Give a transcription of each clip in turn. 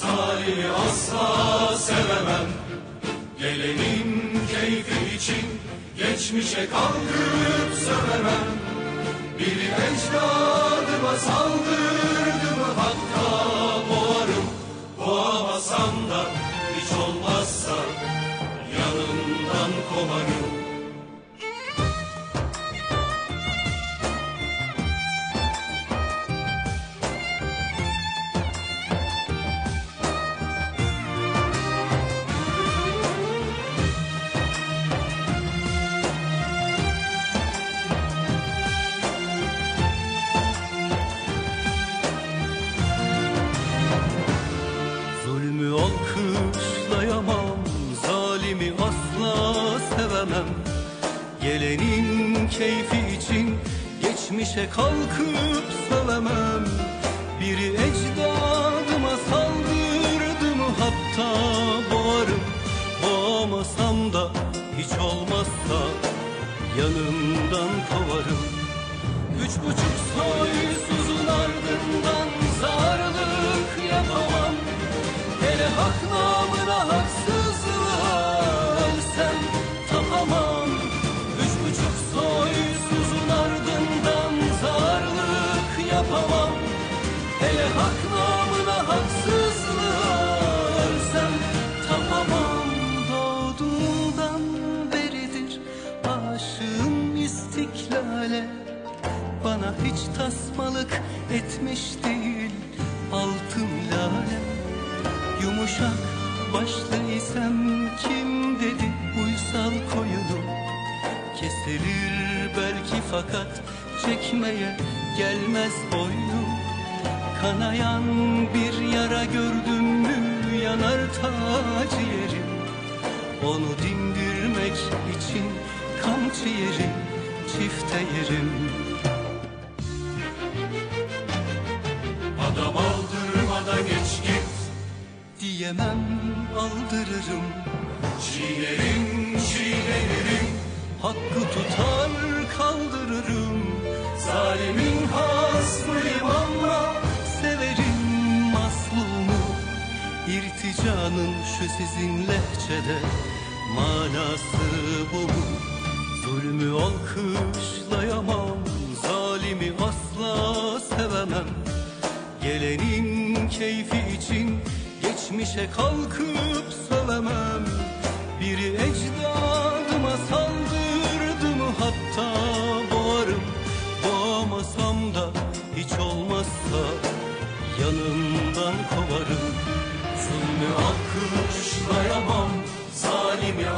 zalimi asla sevemem. Gelenin keyfi için geçmişe kalkıp sövemem. Biri ecdadıma saldırdı mı hatta Gelenin keyfi için geçmişe kalkıp sövemem. Biri ecdadıma saldırdı mı hatta boğarım. Boğamasam da hiç olmazsa yanımdan kovarım. Üç buçuk soysuzun ardından yapamam Hele hak namına haksızlığa ölsem tapamam Doğduğumdan beridir. Aşığım istiklale bana hiç tasmalık etmiş değil. Altın lale Yumuşak başlıysam kim dedi? Uysal koyunu Kesilir belki fakat çekmeye gelmez boynu. Kanayan bir yara gördüm mü yanar ta ciğerim Onu dindirmek için kamçı yerim çifte yerim. Adam aldırmadan geç git. Diyemem aldırırım. Çiğnerim çiğnerim. Hakkı tutar kaldırırım. Zalimin İrticanın şu sizin lehçede Manası bu mu? Zulmü alkışlayamam Zalimi asla sevemem Gelenin keyfi için Geçmişe kalkıp sövemem Biri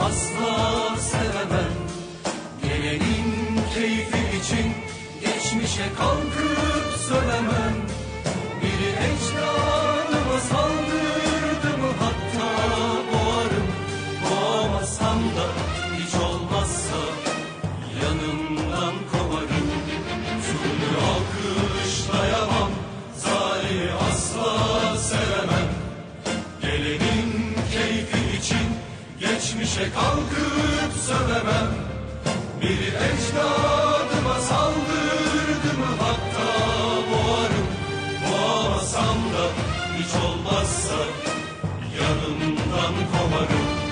asla sevemem. Gelenin keyfi için Geçmişe kalkıp söylemem Biri ecdadıma saldırdı mı hatta boğarım. Boğamasam da hiç olmazsa yanımdan geçmişe kalkıp sövemem Bir ecdadıma saldırdı mı hatta boğarım Boğamasam da hiç olmazsa yanımdan kovarım